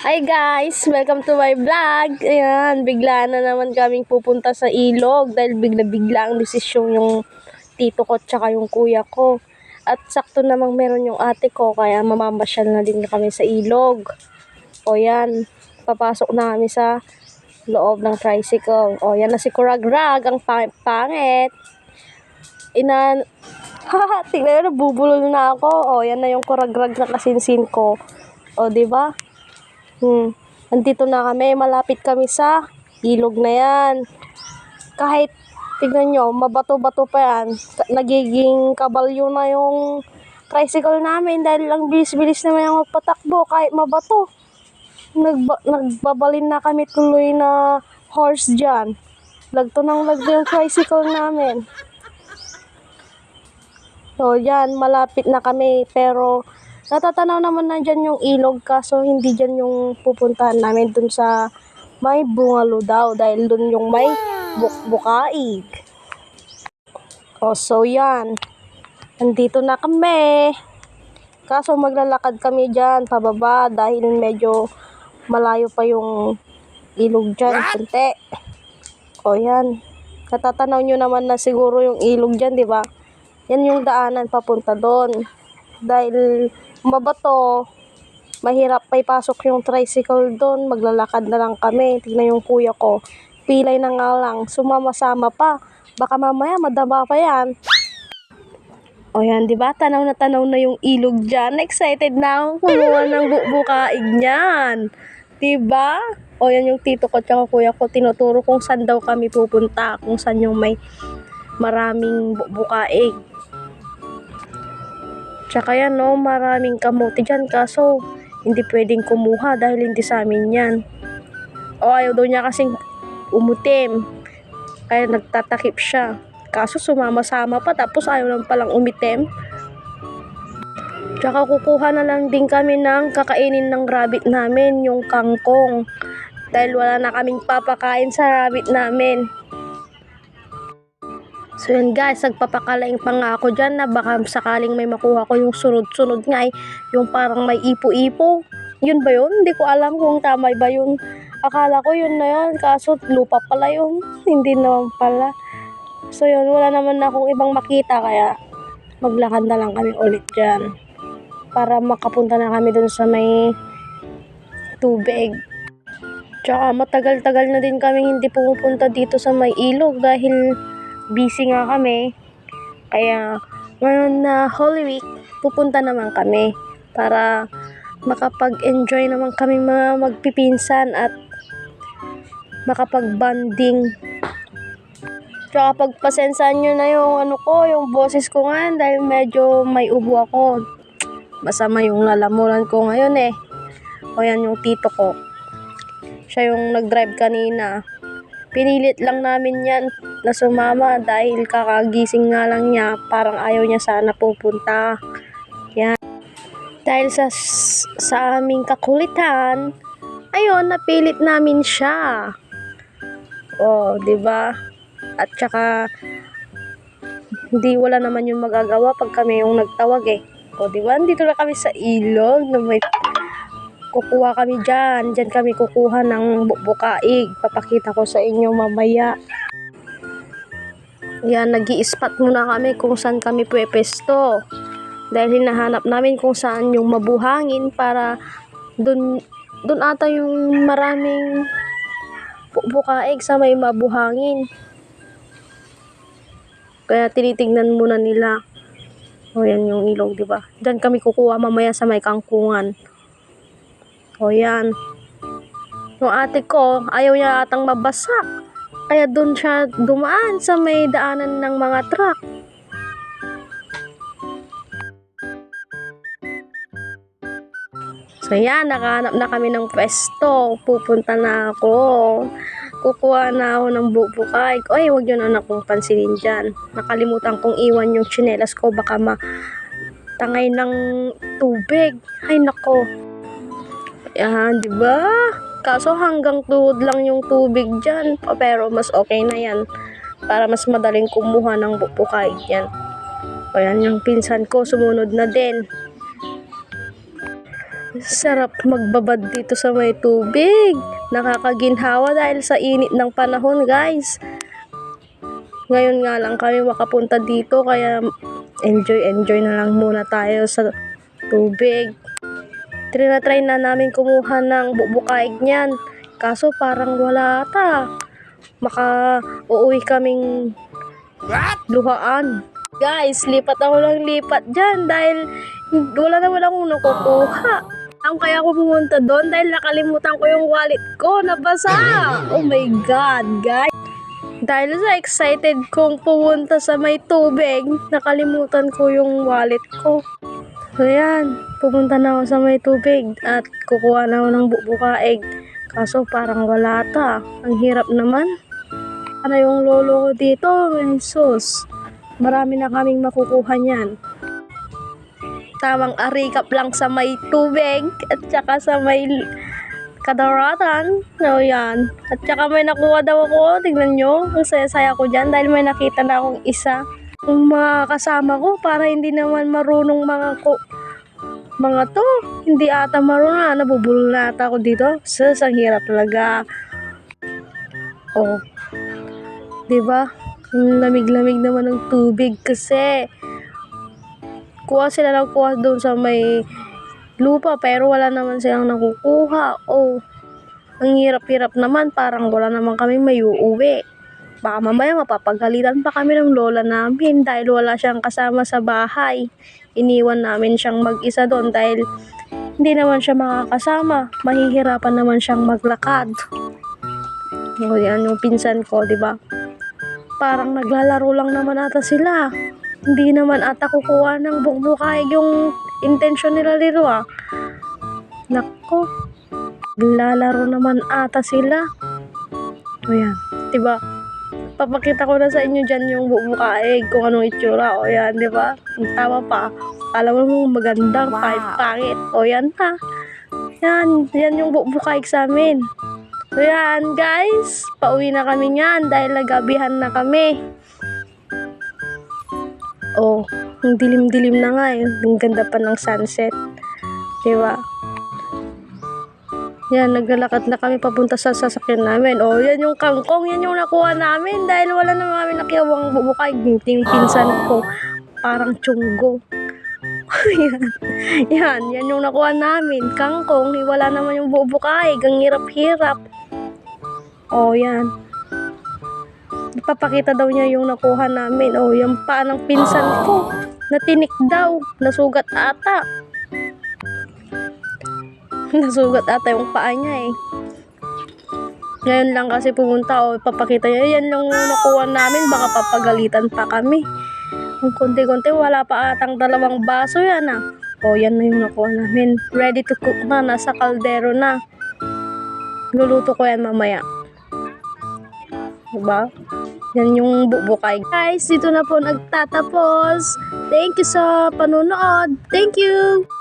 Hi guys! Welcome to my vlog! Ayan, bigla na naman kaming pupunta sa ilog dahil bigla-bigla ang desisyon yung tito ko tsaka yung kuya ko. At sakto namang meron yung ate ko kaya mamamasyal na din kami sa ilog. O yan, papasok na kami sa loob ng tricycle. O yan na si Kuragrag, ang pangit. Inan... Haha, tignan nyo, nabubulol na ako. O, yan na yung kuragrag na kasinsin ko. O, di ba? Hmm. Andito na kami, malapit kami sa ilog na yan. Kahit, tignan nyo, mabato-bato pa yan. Nagiging kabalyo na yung tricycle namin dahil lang bilis-bilis naman yung magpatakbo kahit mabato. Nagba- nagbabalin na kami tuloy na horse dyan. Lagto ng lagto yung tricycle namin. So, yan, malapit na kami. Pero, natatanaw naman na dyan yung ilog kaso hindi dyan yung pupuntahan namin dun sa may bungalo daw dahil dun yung may bukbukaig. O, so yan. Nandito na kami. Kaso maglalakad kami dyan pababa dahil medyo malayo pa yung ilog dyan. Kunti. O yan. Natatanaw nyo naman na siguro yung ilog dyan, di ba? Yan yung daanan papunta doon. Dahil mabato, mahirap pa ipasok yung tricycle doon. Maglalakad na lang kami. Tingnan yung kuya ko. Pilay na nga lang. Sumama-sama pa. Baka mamaya madama pa yan. O yan, di ba? Tanaw na tanaw na yung ilog dyan. Excited na akong kumuha ng bubukaig niyan. Di? O yan yung tito ko at kuya ko. Tinuturo kung saan daw kami pupunta. Kung saan yung may maraming bubukaig. Tsaka yan, no, maraming kamote dyan. Kaso, hindi pwedeng kumuha dahil hindi sa amin yan. O, ayaw daw niya kasing umutim. Kaya nagtatakip siya. Kaso, sumama-sama pa. Tapos, ayaw lang palang umitim. Tsaka, kukuha na lang din kami ng kakainin ng rabbit namin, yung kangkong. Dahil wala na kaming papakain sa rabbit namin. So yun guys, nagpapakalaing pa nga dyan na baka sakaling may makuha ko yung sunod-sunod nga eh, yung parang may ipo-ipo. Yun ba yun? Hindi ko alam kung tama ba yun. Akala ko yun na yun, kaso lupa pala yun. Hindi naman pala. So yun, wala naman na akong ibang makita kaya maglakad na lang kami ulit dyan. Para makapunta na kami dun sa may tubig. Tsaka matagal-tagal na din kami hindi pumupunta dito sa may ilog dahil busy nga kami. Kaya ngayon na Holy Week, pupunta naman kami para makapag-enjoy naman kami mga magpipinsan at makapag-banding. Tsaka pagpasensaan nyo na yung ano ko, yung boses ko nga dahil medyo may ubo ako. Masama yung lalamunan ko ngayon eh. O yan yung tito ko. Siya yung nag-drive kanina. Pinilit lang namin yan na sumama dahil kakagising nga lang niya. Parang ayaw niya sana pupunta. Yan. Dahil sa, sa aming kakulitan, ayun, napilit namin siya. Oh, 'di ba? At saka hindi wala naman yung magagawa pag kami yung nagtawag eh. O, di ba? Dito na kami sa ilog na may kukuha kami dyan. Dyan kami kukuha ng bu- bukaig. Papakita ko sa inyo mamaya. Yan, nag spot muna kami kung saan kami pwepesto. Dahil hinahanap namin kung saan yung mabuhangin para dun, dun ata yung maraming bu- bukaig sa may mabuhangin. Kaya tinitignan muna nila. O yan yung ilog, di ba? Diyan kami kukuha mamaya sa may kangkungan. O yan. Yung ate ko, ayaw niya atang mabasa. Kaya doon siya dumaan sa may daanan ng mga truck. So yan, nakahanap na kami ng pwesto. Pupunta na ako. Kukuha na ako ng bubukay. Ay, huwag yun anak kong pansinin dyan. Nakalimutan kong iwan yung tsinelas ko. Baka matangay ng tubig. Ay, nako. Yan, di ba? Kaso hanggang tuhod lang yung tubig dyan. Pero mas okay na yan. Para mas madaling kumuha ng bubukay yan. O yan, yung pinsan ko sumunod na din. Sarap magbabad dito sa may tubig. Nakakaginhawa dahil sa init ng panahon, guys. Ngayon nga lang kami makapunta dito kaya enjoy enjoy na lang muna tayo sa tubig. Trinatry na namin kumuha ng bubukaig niyan. Kaso parang wala ata. Maka uuwi kaming luhaan. Guys, lipat ako ng lipat dyan dahil wala naman akong nakukuha. Ang kaya ako pumunta doon dahil nakalimutan ko yung wallet ko. Nabasa! Oh my God, guys! Dahil sa excited kong pumunta sa may tubig, nakalimutan ko yung wallet ko. So yan, pupunta na ako sa may tubig at kukuha na ako ng bubukaig. Kaso parang wala ta. Ang hirap naman. Ano yung lolo ko dito? Jesus. Marami na kaming makukuha niyan. Tamang arikap lang sa may tubig at saka sa may kadaratan. So, yan. At saka may nakuha daw ako. Tingnan nyo. Ang saya-saya ko dyan dahil may nakita na akong isa. Yung mga kasama ko para hindi naman marunong mga ko mga to. Hindi ata marunong. Ah, Nabubulol na ata ako dito. Sus, ang hirap talaga. Oh. 'Di ba? Ang lamig-lamig naman ng tubig kasi kuha sila ng kuha doon sa may lupa pero wala naman silang nakukuha. Oh, ang hirap-hirap naman. Parang wala naman kami may uuwi. Baka mamaya mapapagalitan pa kami ng lola namin dahil wala siyang kasama sa bahay. Iniwan namin siyang mag-isa doon dahil hindi naman siya makakasama. Mahihirapan naman siyang maglakad. O yan yung pinsan ko, di ba? Parang naglalaro lang naman ata sila. Hindi naman ata kukuha ng bukbukay yung intention nila dito ah. Nako. Lalaro naman ata sila. O yan. Diba? Papakita ko na sa inyo dyan yung bubukaig kung anong itsura. O yan, di ba? Tama pa. Alam mo magandang Wow. wow. pangit. O yan ha. Yan. Yan yung bubukaig sa amin. So yan guys, pauwi na kami niyan dahil nagabihan na kami. Oh, ang dilim-dilim na nga eh. Ang ganda pa ng sunset. Diba? Yan, naglalakad na kami papunta sa sasakyan namin. Oh, yan yung kangkong. Yan yung nakuha namin dahil wala na namin nakiawang bubukay. Yung pinsan ko. Parang tiyunggo. yan. yan, yan yung nakuha namin. Kangkong, wala naman yung bubukay. Ang hirap-hirap. Oh, yan. Ipapakita daw niya yung nakuha namin. Oh, yung paa ng pinsan ko. Natinik daw. Nasugat ata. Nasugat ata yung paa niya eh. Ngayon lang kasi pumunta o ipapakita niya. Yan lang nakuha namin. Baka papagalitan pa kami. Ang konti-konti wala pa atang dalawang baso yan ah. O yan na yung nakuha namin. Ready to cook na. Nasa kaldero na. Luluto ko yan mamaya. Diba? Yan yung bubukay. Guys, dito na po nagtatapos. Thank you sa panonood. Thank you!